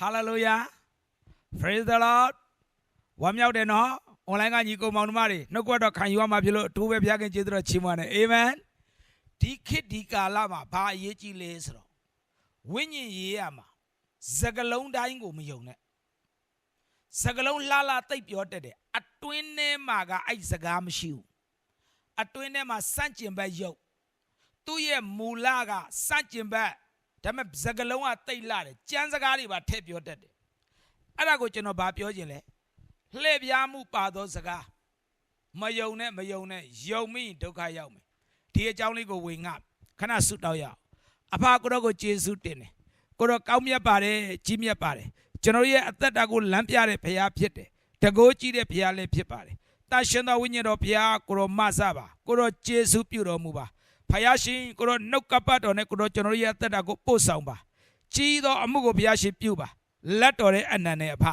Hallelujah Praise the Lord ဝမ်းမြောက်တယ်နော် online ကညီကောင်မောင်နှမတွေနှုတ်ကပတ်တော်ခံယူရမှာဖြစ်လို့အထူးပဲဘုရားခင်ကျေးဇူးတော်ချီးမွမ်းတယ် Amen ဒီခေတ်ဒီကာလမှာဘာအရေးကြီးလဲဆိုတော့ဝိညာဉ်ရေးရမှာစကလုံးတိုင်းကိုမယုံနဲ့စကလုံးလှလှတိတ်ပြောတတ်တယ်အတွင်းထဲမှာကအဲ့စကားမရှိဘူးအတွင်းထဲမှာစန့်ကျင်ဘက်ယုတ်သူ့ရဲ့မူလကစန့်ကျင်ဘက် ဒါပေမဲ့စကလုံးကတိတ်လာတယ်ကြမ်းစကားတွေပါထည့်ပြောတတ်တယ်အဲ့ဒါကိုကျွန်တော်ဗာပြောခြင်းလဲလှည့်ပြားမှုပါသောစကားမယုံနဲ့မယုံနဲ့ယုံမိရင်ဒုက္ခရောက်မယ်ဒီအကြောင်းလေးကိုဝင်ငါခဏဆုတောင်းရအောင်အဖကိုတော့ကိုကျေးဇူးတင်တယ်ကိုတော့ကောင်းမြတ်ပါတယ်ကြီးမြတ်ပါတယ်ကျွန်တော်ရဲ့အသက်တာကိုလမ်းပြတဲ့ဘုရားဖြစ်တယ်တကိုးကြီးတဲ့ဘုရားလည်းဖြစ်ပါတယ်တာရှင်တော်ဝိညာဉ်တော်ဘုရားကိုတော့မဆပါကိုတော့ကျေးဇူးပြုတော်မူပါ ဖယားရှင်ကိုတော့နှုတ်ကပတ်တော်နဲ့ကိုတော့ကျွန်တော်ရဲ့အသက်တာကိုပို့ဆောင်ပါကြီးသောအမှုကိုဘုရားရှင်ပြုပါလက်တော်ရဲ့အနန္တနဲ့အဖ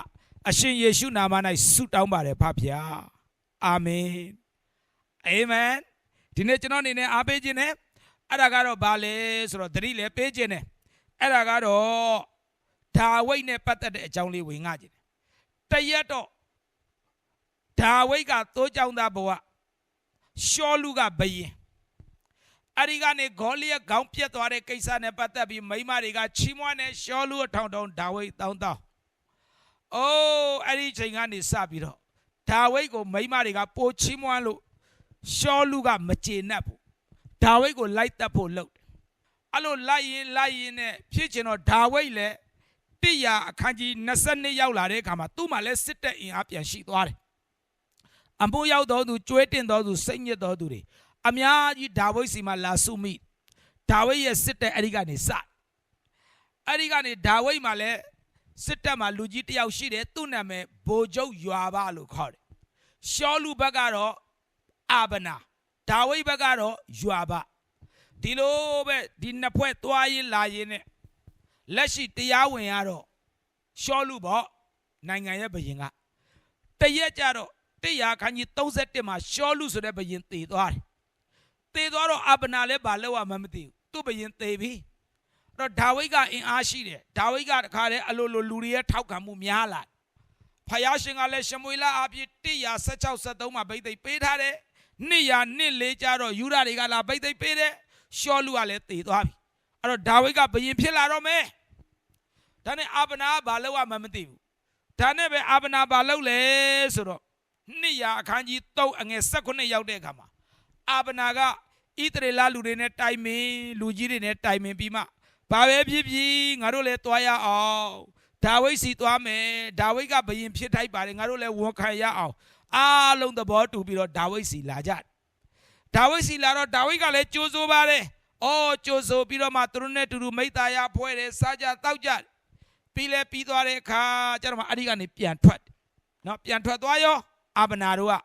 အရှင်ယေရှုနာမ၌ဆုတောင်းပါတယ်ဖဖျားအာမင်အာမင်ဒီနေ့ကျွန်တော်အနေနဲ့အားပေးခြင်းနဲ့အဲ့ဒါကတော့ဘာလဲဆိုတော့သတိလည်းပေးခြင်းနဲ့အဲ့ဒါကတော့ဒါဝိဒ်နဲ့ပတ်သက်တဲ့အကြောင်းလေးဝင်ငှခြင်းတယ်တရက်တော့ဒါဝိဒ်ကသိုးကြောင်သားဘဝရှောလူကဘယင် အဲ့ဒီကနေဂေါလိယခေါင်းပြက်သွားတဲ့ကိစ္စနဲ့ပတ်သက်ပြီးမိန်းမတွေကချီးမွမ်းတဲ့ရှောလူအထောင်ထောင်ဒါဝိဒ်တောင်းတောင်း။အိုးအဲ့ဒီချိန်ကနေစပြီးတော့ဒါဝိဒ်ကိုမိန်းမတွေကပိုချီးမွမ်းလို့ရှောလူကမကျေနပ်ဘူး။ဒါဝိဒ်ကိုလိုက်တက်ဖို့လုပ်တယ်။အဲ့လိုလိုက်ရင်လိုက်ရင်နဲ့ဖြစ်ချင်တော့ဒါဝိဒ်လည်းတိရအခန်းကြီး22ရောက်လာတဲ့အခါမှာသူ့မှာလည်းစစ်တပ်အင်အားပြန်ရှိသွားတယ်။အမိုးရောက်တော်သူကျွဲတင်တော်သူစိတ်ညစ်တော်သူတွေ အများကြီးဒါဝိဒ်စီမှာလာစုမိဒါဝိဒ်ရဲ့စစ်တပ်အဲ့ဒီကနေစအဲ့ဒီကနေဒါဝိဒ်မှာလည်းစစ်တပ်မှာလူကြီးတယောက်ရှိတယ်သူ့နာမည်ဗိုလ်ချုပ်ယွာဘလို့ခေါ်တယ်ရှောလူဘက်ကတော့အာဗနာဒါဝိဒ်ဘက်ကတော့ယွာဘဒီလိုပဲဒီနှစ်ဖွဲ့သွားရင်လာရင်နဲ့လက်ရှိတရားဝင်ရတော့ရှောလူပေါ့နိုင်ငံရဲ့ဘယင်ကတရက်ကြတော့တရားခန်းကြီး31မှာရှောလူဆိုတဲ့ဘယင်တည်သွားတယ် တည်သွားတော့အာဗနာလည်းဘာလို့မှမသိဘူးသူ့ဘယင်တည်ပြီအဲ့တော့ဒါဝိဒ်ကအင်အားရှိတယ်ဒါဝိဒ်ကတခါတည်းအလိုလိုလူတွေရဲ့ထောက်ခံမှုများလာဖယားရှင်ကလည်းရှမွေလအပြည့်116 73မှာဗိသိက်ပေးထားတယ်နှစ်ရာနှစ်လေးကြတော့ယူရတွေကလာဗိသိက်ပေးတယ်ရှောလူကလည်းတည်သွားပြီအဲ့တော့ဒါဝိဒ်ကဘယင်ဖြစ်လာတော့မယ်ဒါနဲ့အာဗနာကဘာလို့မှမသိဘူးဒါနဲ့ပဲအာဗနာဘာလို့လဲဆိုတော့နှစ်ရာအခန်းကြီး3အငယ်16ရောက်တဲ့အခါမှာ အာဗနာကဣသရေလလူတွေနဲ့တိုင်ပင်လူကြီးတွေနဲ့တိုင်ပင်ပြီးမှဘာပဲဖြစ်ဖြစ်ငါတို့လည်းတွားရအောင်ဒါဝိဒ်စီတွားမယ်ဒါဝိဒ်ကဘယင်ဖြစ်ထိုက်ပါတယ်ငါတို့လည်းဝန်ခံရအောင်အားလုံးသဘောတူပြီးတော့ဒါဝိဒ်စီလာကြတယ်ဒါဝိဒ်စီလာတော့ဒါဝိဒ်ကလည်းကြိုးစိုးပါတယ်အော်ကြိုးစိုးပြီးတော့မှသူတို့နဲ့တူတူမိတ္တာရဖွဲ့တယ်စားကြတောက်ကြတယ်ပြီးလဲပြီးသွားတဲ့အခါကျတော့မှအဲ့ဒီကနေပြန်ထွက်တယ်နော်ပြန်ထွက်သွားရောအာဗနာတို့က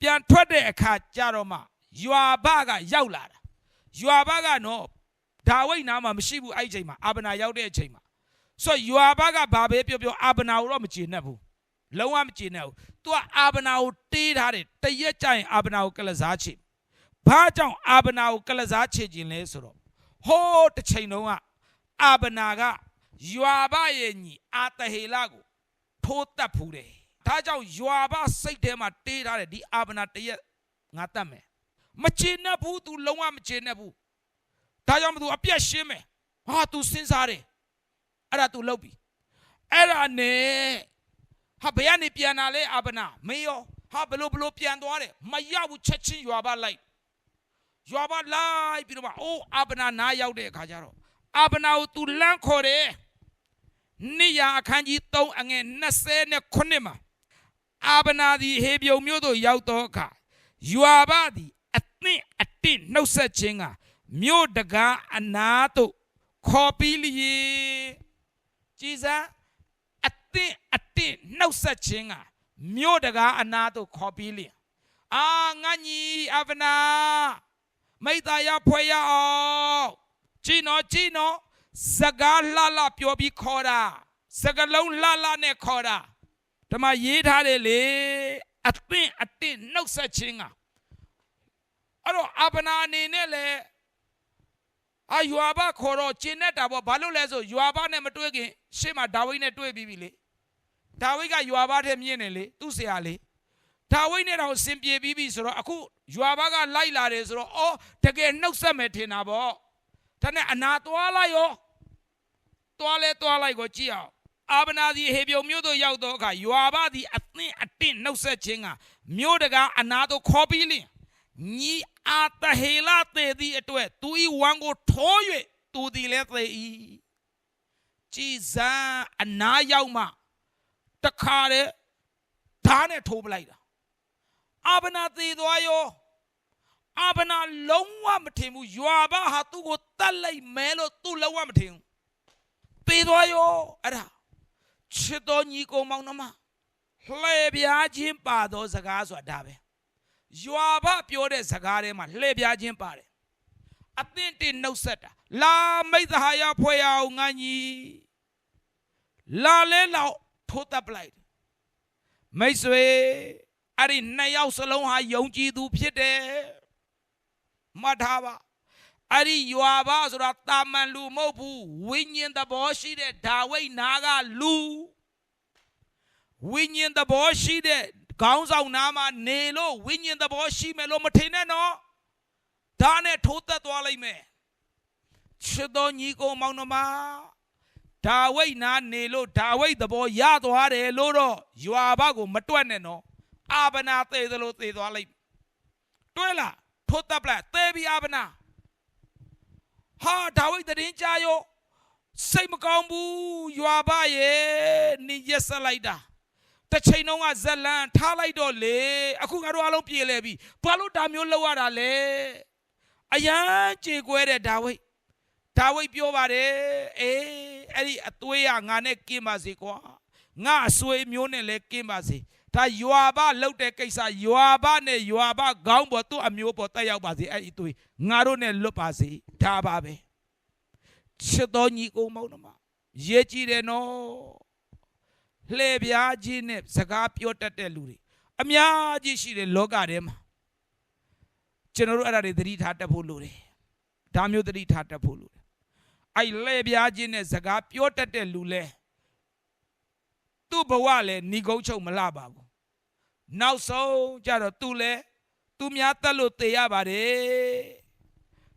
ပြန်ထွက်တဲ့အခါကျတော့မှယွာဘကရောက်လာတာယွာဘကနော်ဒါဝိဒ်နားမှာမရှိဘူးအဲ့ဒီအချိန်မှာအာဗနာရောက်တဲ့အချိန်မှာဆိုတော့ယွာဘကဘာပဲပြောပြောအာဗနာကိုတော့မကျေနပ်ဘူးလုံးဝမကျေနပ်ဘူး तू ကအာဗနာကိုတေးထားတယ်တရက်ကြရင်အာဗနာကိုကလစားချေဘာကြောင့်အာဗနာကိုကလစားချေခြင်းလဲဆိုတော့ဟိုးတစ်ချိန်တုန်းကအာဗနာကယွာဘရဲ့ညီအာတဟေလကိုထိုးတက်ဖူးတယ် ဒါကြောင့်ယွာဘစိတ်ထဲမှာတေးထားတယ်ဒီအာဗနာတရက်ငါတတ်မယ်မကျေနပ်ဘူး तू လုံးဝမကျေနပ်ဘူး ဒါကြောင့်မသူအပြက်ရှင်းမယ်ဟာ तू စဉ်းစားတယ်အဲ့ဒါ तू လုပ်ပြီအဲ့ဒါနဲ့ဟာဘယ်ကနေပြန်လာလဲအာဗနာမေးရောဟာဘလို့ဘလို့ပြန်သွားတယ်မရဘူးချက်ချင်းရွာပါလိုက်ရွာပါလိုက်ပြီးတော့မှအိုးအာဗနာနားရောက်တဲ့အခါကျတော့အာဗနာကို तू လမ်းခေါ်တယ်နိယာအခန်းကြီး3အငယ်29မှာ အာဗနာသည်ဟေပြုံမြို့သို့ရောက်သောအခါယွာဘသည်အသင့်အတင့်နှုတ်ဆက်ခြင်းကမြို့တကားအနာသို့ခေါ်ပြီးလျေကြည်စမ်းအသင့်အတင့်နှုတ်ဆက်ခြင်းကမြို့တကားအနာသို့ခေါ်ပြီးလျေအာငါညီအဗနာမိတ္တရဖွဲ့ရအောင်ကြည်နော်ကြည်နော်စကားလှလှပြောပြီးခေါ်တာစကလုံးလှလှနဲ့ခေါ်တာ ဓမ္မရေးထားတယ်လေအသင့်အတင့်နှုတ်ဆက်ခြင်းကအဲ့တော့အဗနာအနေနဲ့လည်းအာယွာဘခေါ်တော့ကျင်နေတာပေါ့ဘာလို့လဲဆိုယွာဘနဲ့မတွေ့ခင်ရှေ့မှာဒါဝိဒ်နဲ့တွေ့ပြီးပြီလေဒါဝိဒ်ကယွာဘထဲမြင်နေလေသူ့ဆရာလေဒါဝိဒ်နဲ့တော့အစင်ပြေပြီးပြီဆိုတော့အခုယွာဘကလိုက်လာတယ်ဆိုတော့အော်တကယ်နှုတ်ဆက်မယ်ထင်တာပေါ့ဒါနဲ့အနာသွားလိုက်ရောသွားလဲသွားလိုက်ကိုကြည့်အောင် အာဗနာစီဟေပြုံမြို့သို့ရောက်တော့အခါယွာဘသည်အသင်းအတင့်နှုတ်ဆက်ခြင်းကမြို့တကားအနာသို့ခေါ်ပြီးလင်ညီအာတဟေလသေသည့်အတွက်သူဤဝံကိုထိုး၍သူသည်လည်းသေ၏ကြည်စံအနာရောက်မှတခါတည်းဓာတ်နဲ့ထိုးပလိုက်တာအာဗနာသေသွားရောအာဗနာလုံးဝမထင်ဘူးယွာဘဟာသူ့ကိုတတ်လိုက်မဲလို့သူလုံးဝမထင်ဘူးသေသွားရောအဲ့ဒါ ချစ်တော်ညီကောင်မောင်နှမလှည့်ပြားခြင်းပါသောစကားဆိုတာဒါပဲယွာဘပြောတဲ့စကားထဲမှာလှည့်ပြားခြင်းပါတယ်အသင့်တင်နှုတ်ဆက်တာလာမိတ်သဟာယဖွဲ့ရအောင်ငါညီလာလဲလောက်ထိုးတပ်ပလိုက်တယ်မိတ်ဆွေအဲ့ဒီနှစ်ယောက်စလုံးဟာယုံကြည်သူဖြစ်တယ်မှတ်ထားပါ အဲ့ဒီယွာဘဆိုတာတာမန်လူမဟုတ်ဘူးဝိညာဉ်သဘောရှိတဲ့ဒါဝိဒ်နာကလူဝိညာဉ်သဘောရှိတဲ့ခေါင်းဆောင်နာမှာနေလို့ဝိညာဉ်သဘောရှိမယ်လို့မထင်နဲ့နော်ဒါနဲ့ထိုးသက်သွားလိုက်မယ်ချစ်တော်ညီကိုမောင်နှမဒါဝိဒ်နာနေလို့ဒါဝိဒ်သဘောရသွားတယ်လို့တော့ယွာဘကိုမတွက်နဲ့နော်အာဗနာသေသလိုသေသွားလိုက်တွဲလားထိုးသက်ပလိုက်သေပြီအာဗနာ ဟာဒါဝိဒ်တရင်ကြာရောစိတ်မကောင်းဘူးယွာဘရဲ့နေရက်ဆက်လိုက်တာတစ်ချိန်လုံးကဇက်လန်ထားလိုက်တော့လေအခုကတော့အလုံးပြေလဲပြီဘာလို့ဒါမျိုးလောက်ရတာလဲအရန်ကြေကွဲတဲ့ဒါဝိဒ်ဒါဝိဒ်ပြောပါတယ်အေးအဲ့ဒီအသွေးရငါနဲ့ကင်းပါစေကွာငါအဆွေမျိုးနဲ့လည်းကင်းပါစေ ဒါယွာဘလောက်တဲ့ကိစ္စယွာဘနဲ့ယွာဘခေါင်းပေါ်သူ့အမျိုးပေါ်တက်ရောက်ပါစေအဲ့ဒီအသွေးငါတို့နဲ့လွတ်ပါစေဒါပါပဲချစ်တော်ညီကိုမောင်နှမရေးကြည့်တယ်နော်လှည့်ပြားခြင်းနဲ့စကားပြောတတ်တဲ့လူတွေအများကြီးရှိတယ်လောကထဲမှာကျွန်တော်တို့အဲ့ဒါတွေသတိထားတတ်ဖို့လိုတယ်ဒါမျိုးသတိထားတတ်ဖို့လိုတယ်အဲ့လှည့်ပြားခြင်းနဲ့စကားပြောတတ်တဲ့လူလဲ သူ့ဘဝလည်းဏီကုန်းချုပ်မလှပါဘူးနောက်ဆုံးကြတော့သူလဲသူများတက်လို့သေရပါတယ်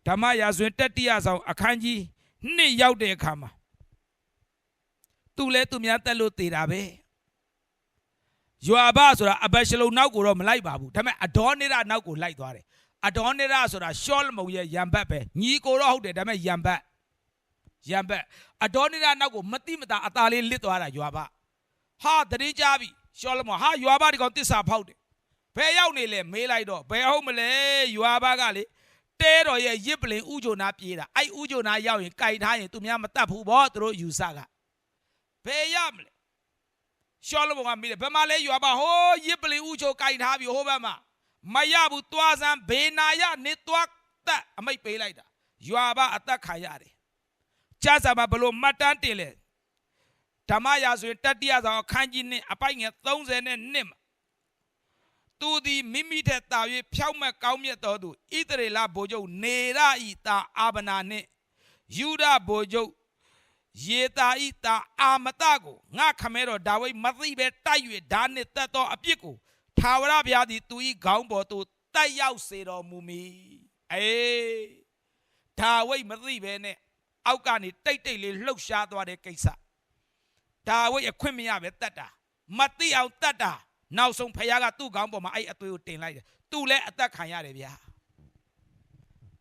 ဓမ္မရာဇဝင်တတိယဆောင်အခန်းကြီးနှစ်ရောက်တဲ့အခါမှာသူလဲသူများတက်လို့တည်တာပဲယွာဘဆိုတာအဘရှလုံနောက်ကိုတော့မလိုက်ပါဘူးဒါပေမဲ့အဒေါနေရနောက်ကိုလိုက်သွားတယ်အဒေါနေရဆိုတာရှောလမုန်ရဲ့ယံဘတ်ပဲညီကိုတော့ဟုတ်တယ်ဒါပေမဲ့ယံဘတ်ယံဘတ်အဒေါနေရနောက်ကိုမတိမတာအသာလေးလစ်သွားတာယွာဘ ဟာတတိကြပြီရှောလမုန်ဟာယွာဘဒီကောင်တစ္ဆာဖောက်တယ်ဘယ်ရောက်နေလဲမေးလိုက်တော့ဘယ်ဟုတ်မလဲယွာဘကလေတဲတော်ရဲ့ရစ်ပလင်ဥဂျုံနာပြေးတာအဲ့ဥဂျုံနာရောက်ရင်ကြိုက်ထားရင်သူများမတတ်ဘူးဗောသူတို့ယူဆကဘယ်ရမလဲရှောလမုန်ကမိတယ်ဘယ်မှာလဲယူပါဟိုးရစ်ပလင်ဥဂျုံကြိုက်ထားပြီဟိုဘက်မှာမရဘူးသွားစမ်းဘေနာရနေသွားတက်အမိတ်ပေးလိုက်တာယူပါအသက်ခံရတယ်ကြားစာမှာဘလို့မှတ်တမ်းတင်လဲ ဓမ္မရာဆိုရင်တတိယဆောင်အခန်းကြီးနဲ့အပိုက်ငယ်30နဲ့နှစ်မှာသူသည်မိမိထက်သာ၍ဖြောက်မက်ကောင်းမြတ်တော်သူဣသရေလဘိုလ်ချုပ်နေရဤတာအာဗနာနှင့်ယူဒဘိုလ်ချုပ်ယေတာဤတာအာမတကိုငါခမဲတော်ဒါဝိဒ်မသိပဲတိုက်၍ဓာနှင့်တက်သောအပြစ်ကိုထာဝရဘုရားသည်သူ၏ခေါင်းပေါ်သို့တက်ရောက်စေတော်မူမည်အေးဒါဝိဒ်မသိပဲနဲ့အောက်ကနေတိတ်တိတ်လေးလှုပ်ရှားသွားတဲ့ကိစ္စ ဒါဝိဒ်အခွင့်မရပဲတတ်တာမသိအောင်တတ်တာ နောက်ဆုံးဖခင်ကသူ့ခေါင်းပေါ်မှာအဲ့အသွေးကိုတင်လိုက်တယ်သူလည်းအသက်ခံရတယ်ဗျာ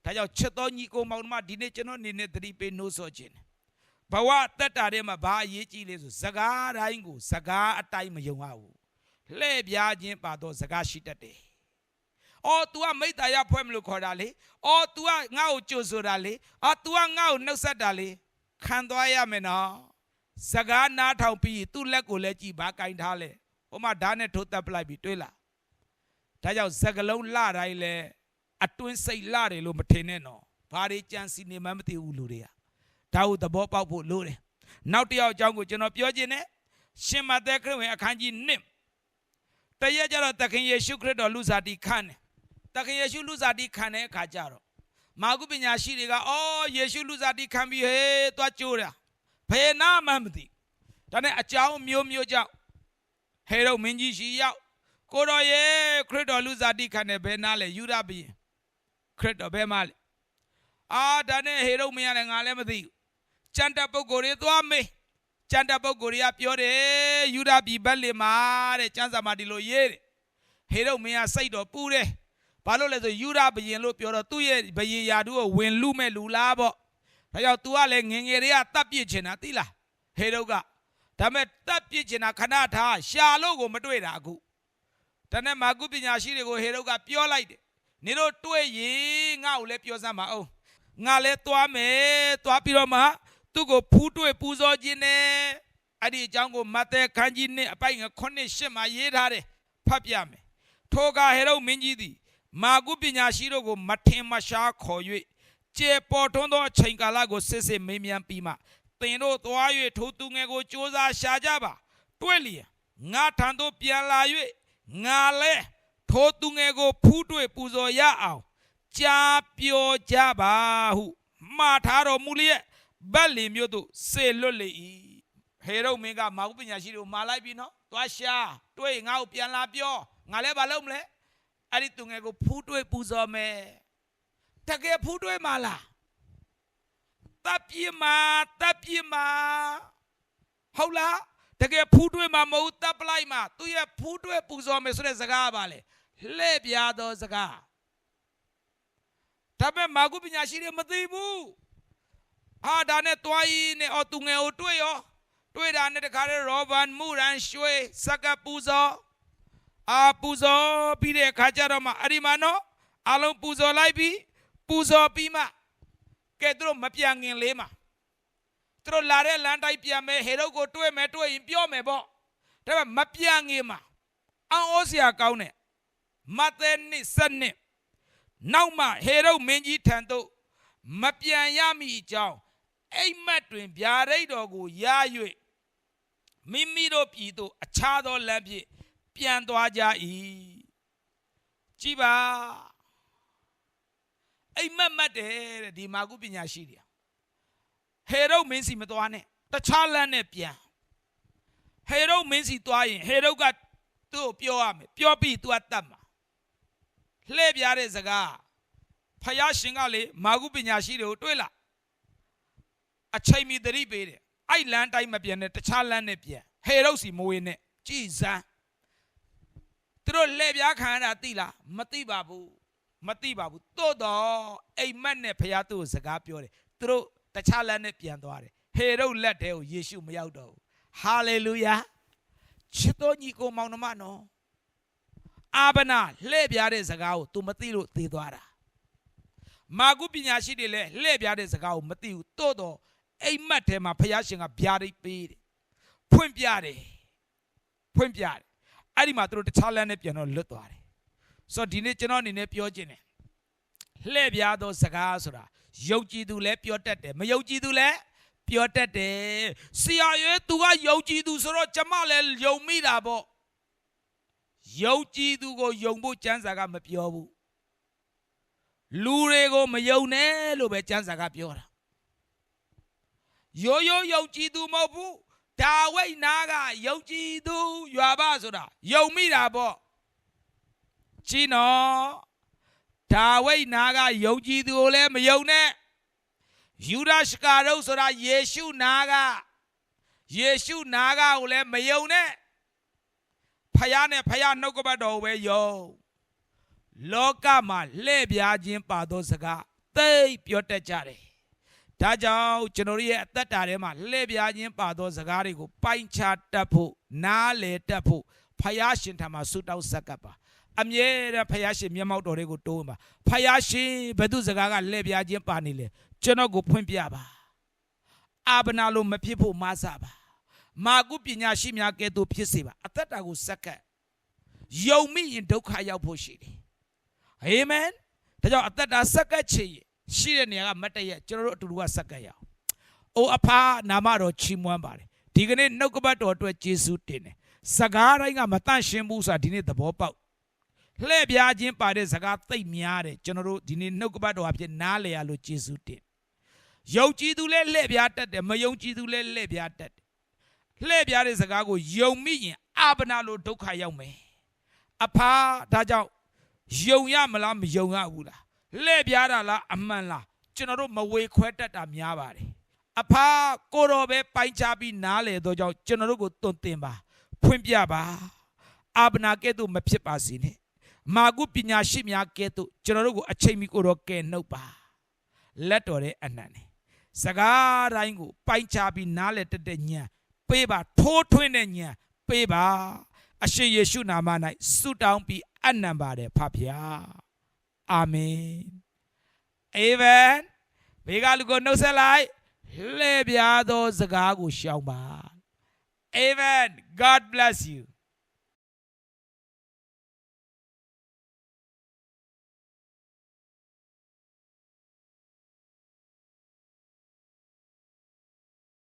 ဒါကြောင့်ချစ်တော်ညီကိုမောင်နှမဒီနေ့ကျွန်တော်အနေနဲ့သတိပေးနှိုးဆော်ခြင်းတယ်ဘဝတက်တာထဲမှာဘာအရေးကြီးလဲဆိုစကားတိုင်းကိုစကားအတိုင်းမယုံရဘူးလှဲ့ပြားခြင်းပါတော့စကားရှိတတ်တယ်။အော် तू ကမိတ္တရာဖွဲ့မလို့ခေါ်တာလေ။အော် तू ကငါ့ကိုကြိုဆိုတာလေ။အော် तू ကငါ့ကိုနှုတ်ဆက်တာလေ။ခံသွားရမယ်နော်။ စကားနားထောင်ပြီးသူ့လက်ကိုလည်းကြည်ပါကင်ထားလဲ။ဟိုမှာဓာတ်နဲ့ထိုးတက်ပလိုက်ပြီးတွေးလား။ဒါကြောင့်စကလုံးလှတိုင်းလဲအတွင်းစိတ်လှတယ်လို့မထင်နဲ့နော်။ဘာတွေကြံစီနေမှမသိဘူးလူတွေက။ဒါကိုသဘောပေါက်ဖို့လိုတယ်။နောက်တစ်ယောက်အကြောင်းကိုကျွန်တော်ပြောခြင်းနဲ့ရှင်မသက်ခရစ်ဝင်အခန်းကြီး1တရက်ကြတော့သခင်ယေရှုခရစ်တော်လူစားတီခံတယ်သခင်ယေရှုလူစားတီခံတဲ့အခါကျတော့မာကုပညာရှိတွေကအော်ယေရှုလူစားတီခံပြီးဟေးသွားကြိုးတာ ဘယ်နာမှမသိဒါနဲ့အကြောင်းမျိုးမျိုးကြောင့်ဟေရုမင်းကြီးရှိရောက်ကိုတော်ရဲ့ခရစ်တော်လူစားတိခံတဲ့ဘယ်နာလဲယူရဘီရင်ခရစ်တော်ဘယ်မှာလဲအာဒါနဲ့ဟေရုမင်းရလည်းငါလည်းမသိဘူးကြံတဲ့ပုဂ္ဂိုလ်တွေသွားမေးကြံတဲ့ပုဂ္ဂိုလ်တွေကပြောတယ်ယူရဘီဘက်လင်မာတဲ့ကျမ်းစာမှာဒီလိုရေးတယ်ဟေရုမင်းကစိတ်တော်ပူတယ်ဘာလို့လဲဆိုယူရဘီရင်လို့ပြောတော့သူ့ရဲ့ဘီရင်ယာတို့ကိုဝင်လူမဲ့လူလားပေါ့ ဒါကြောင့် तू ကလည်းငယ်ငယ်တွေကတတ်ပြစ်ချင်တာသိလားဟေရုကဒါမဲ့တက်ပြစ်ချင်တာခဏထားရှာလို့ကိုမတွေ့တာအခုဒါနဲ့မာကုပညာရှိတွေကိုဟေရုကပြောလိုက်တယ်နေတို့တွေ့ရင်ငါ့ကိုလည်းပြောစမ်းပါအောင်ငါလည်းသွားမယ်သွားပြီးတော့မှသူ့ကိုဖူးတွေ့ပူဇော်ခြင်းနဲ့အဲ့ဒီအကြောင်းကိုမဿဲခန်းကြီးနဲ့အပိုင်ငခုနှစ်ရှစ်မှာရေးထားတယ်ဖတ်ပြမယ်ထိုကဟေရုမင်းကြီးသည်မာကုပညာရှိတို့ကိုမထင်မရှားခေါ်၍ ကျေပေါ်ထွန်းသောအချိန်ကာလကိုစစ်စစ်မေးမြန်းပြီးမှသင်တို့သွား၍ထိုသူငယ်ကိုစ조사ရှာကြပါတွေ့လျင်ငါထံသို့ပြန်လာ၍ငါလဲထိုသူငယ်ကိုဖူးတွေ့ပူဇော်ရအောင်ကြားပြောကြပါဟုမှားထားတော်မူလျက်ဗက်လီမျိုးသို့ဆေလွတ်လေ၏ဟေရုမင်းကမာဟုပညာရှိတို့မာလိုက်ပြီနော်သွားရှာတွေ့ငါ့ကိုပြန်လာပြောငါလဲဘာလုပ်မလဲအဲ့ဒီသူငယ်ကိုဖူးတွေ့ပူဇော်မယ် တကယ်ဖူးတွေ့မှာလားတပ်ပြစ်မှာတပ်ပြစ်မှာဟုတ်လားတကယ်ဖူးတွေးမှာမဟုတ်တပ်ပလိုက်မှာသူရဲ့ဖူးတွေးပူဇော်မယ်ဆိုတဲ့စကားကပါလေလှဲ့ပြားသောစကားဒါပေမဲ့မာကုပညာရှိတွေမသိဘူးဟာဒါနဲ့တွားရင်နဲ့အော်သူငယ်ကိုတွေ့ရောတွေ့တာနဲ့တခါတည်းရောဘန်မူရန်ရွှေစကပူဇော်အာပူဇော်ပြီးတဲ့အခါကျတော့မှအဲ့ဒီမှာနော်အလုံးပူဇော်လိုက်ပြီး ပူဇော်ပြီးမှကဲသူတို့မပြန်ခင်လေးမှာသူတို့လာတဲ့လမ်းတိုင်းပြန်မယ်ဟေရုကိုတွေ့မယ်တွေ့ရင်ပြောမယ်ပေါ့ဒါပေမဲ့မပြန်ခင်မှာအံ့ဩစရာကောင်းတယ်မဿဲနှစ်စက်နှစ်နောက်မှဟေရုမင်းကြီးထံသို့မပြန်ရမည်အကြောင်းအိမ်မက်တွင်ဗျာဒိတ်တော်ကိုရ၍မိမိတို့ပြည်သို့အခြားသောလမ်းဖြင့်ပြန်သွားကြ၏ကြည်ပါ အိမ်မက်မက်တယ်တဲ့ဒီမာကုပညာရှိတယ်ဟေရုမင်းစီမသွားနဲ့တခြားလမ်းနဲ့ပြန်ဟေရုမင်းစီသွားရင်ဟေရုကသူ့ကိုပြောရမယ်ပြောပြီးသူကတတ်မှာလှည့်ပြားတဲ့စကားဖယားရှင်ကလေမာကုပညာရှိတွေကိုတွေ့လာအချိန်မီသတိပေးတယ်အဲ့လမ်းတိုင်းမပြန်နဲ့တခြားလမ်းနဲ့ပြန်ဟေရုစီမဝေနဲ့ကြည်စမ်းသူတို့လှည့်ပြားခံရတာသိလားမသိပါဘူး မသိပါဘူးတိုးတော့အိမ်မက်နဲ့ဖခင်သူ့ကိုစကားပြောတယ်သူတို့တခြားလမ်းနဲ့ပြန်သွားတယ်ဟေရုလက်ထဲကိုယေရှုမရောက်တော့ဘူးဟာလေလုယာချစ်တော်ညီကိုမောင်နှမနော်အာဗနာလှည့်ပြားတဲ့စကားကို तू မသိလို့သေသွားတာမာကုပညာရှိတွေလည်းလှည့်ပြားတဲ့စကားကိုမသိဘူးတိုးတော့အိမ်မက်ထဲမှာဖခင်ရှင်ကဗျာဒိတ်ပေးတယ်ဖွင့်ပြတယ်ဖွင့်ပြတယ်အဲ့ဒီမှာသူတို့တခြားလမ်းနဲ့ပြန်တော့လွတ်သွားတယ် ဆိုတော့ဒီနေ့ကျွန်တော်အနေနဲ့ပြောခြင်းတယ်လှည့်ပြားသောစကားဆိုတာယုံကြည်သူလည်းပြောတတ်တယ်မယုံကြည်သူလည်းပြောတတ်တယ်ဆရာရဲ့သူကယုံကြည်သူဆိုတော့ကျမလည်းယုံမိတာပေါ့ယုံကြည်သူကိုယုံဖို့ကျမ်းစာကမပြောဘူးလူတွေကိုမယုံနဲ့လို့ပဲကျမ်းစာကပြောတာရိုးရိုးယုံကြည်သူမဟုတ်ဘူးဒါဝိတ်နာကယုံကြည်သူရွာပါဆိုတာယုံမိတာပေါ့ ကြည့်နော်ဒါဝိဒ်နာကယုံကြည်သူကိုလည်းမယုံနဲ့ယူဒရှကာရုပ်ဆိုတာယေရှုနာကယေရှုနာကကိုလည်းမယုံနဲ့ဖယားနဲ့ဖယားနှုတ်ကပတ်တော်ကိုပဲယုံလောကမှာလှည့်ပြားခြင်းပါသောစကားသိပ်ပြောတတ်ကြတယ်ဒါကြောင့်ကျွန်တော်တို့ရဲ့အသက်တာထဲမှာလှည့်ပြားခြင်းပါသောစကားတွေကိုပိုင်ခြားတတ်ဖို့နားလေတတ်ဖို့ဖယားရှင်ထံမှာဆုတောင်းဆက်ကပ်ပါ အမြဲတမ်းဖယားရှင်မျက်မှောက်တော်တွေကိုတိုးမှာဖယားရှင်ဘယ်သူစကားကလှည့်ပြားခြင်းပါနေလဲကျွန်တော်ကိုဖွင့်ပြပါအာဗနာလိုမဖြစ်ဖို့မဆပါမာကုပညာရှိများကဲ့သို့ဖြစ်စေပါအသက်တာကိုစက္ကပ်ယုံမိရင်ဒုက္ခရောက်ဖို့ရှိတယ်အာမင်ဒါကြောင့်အသက်တာစက္ကပ်ချင်ရင်ရှိတဲ့နေရာကမတ်တရက်ကျွန်တော်တို့အတူတူကစက္ကပ်ရအောင်အိုအဖာနာမတော်ချီးမွမ်းပါတယ်ဒီကနေ့နှုတ်ကပတ်တော်အတွက်ယေရှုတင်တယ်စကားတိုင်းကမတန့်ရှင်းဘူးဆိုတာဒီနေ့သဘောပေါက် လှည့်ပြားခြင်းပါတဲ့စကားသိပ်များတယ်ကျွန်တော်တို့ဒီနေ့နှုတ်ကပတ်တော်အဖြစ်နားလည်ရလို့ယေရှုတင်ယုံကြည်သူလည်းလှည့်ပြားတတ်တယ်မယုံကြည်သူလည်းလှည့်ပြားတတ်တယ်လှည့်ပြားတဲ့စကားကိုယုံမိရင်အာပနာလိုဒုက္ခရောက်မယ်အဖာဒါကြောင့်ယုံရမလားမယုံရဘူးလားလှည့်ပြားတာလားအမှန်လားကျွန်တော်တို့မဝေခွဲတတ်တာများပါတယ်အဖာကိုတော်ပဲပိုင်ချပြီးနားလေတော့ကြောင့်ကျွန်တော်တို့ကိုတွင်တင်ပါ ဖွင့်ပြပါအာပနာကဲ့သို့မဖြစ်ပါစေနဲ့ မာကုပညာရှိများကဲ့သို့ကျွန်တော်တို့ကိုအချိန်မီကိုတော်ကဲနှုတ်ပါလက်တော်တဲ့အနန္တစကားတိုင်းကိုပိုင်ချပြီးနားလဲတက်တဲ့ညံပေးပါထိုးထွင်းတဲ့ညံပေးပါအရှင်ယေရှုနာမ၌ဆုတောင်းပြီးအနံပါတယ်ဖဖျားအာမင်အာမင်ဘေကလူကိုနှုတ်ဆက်လိုက်လှည့်ပြားသောစကားကိုရှောင်ပါအာမင် God bless you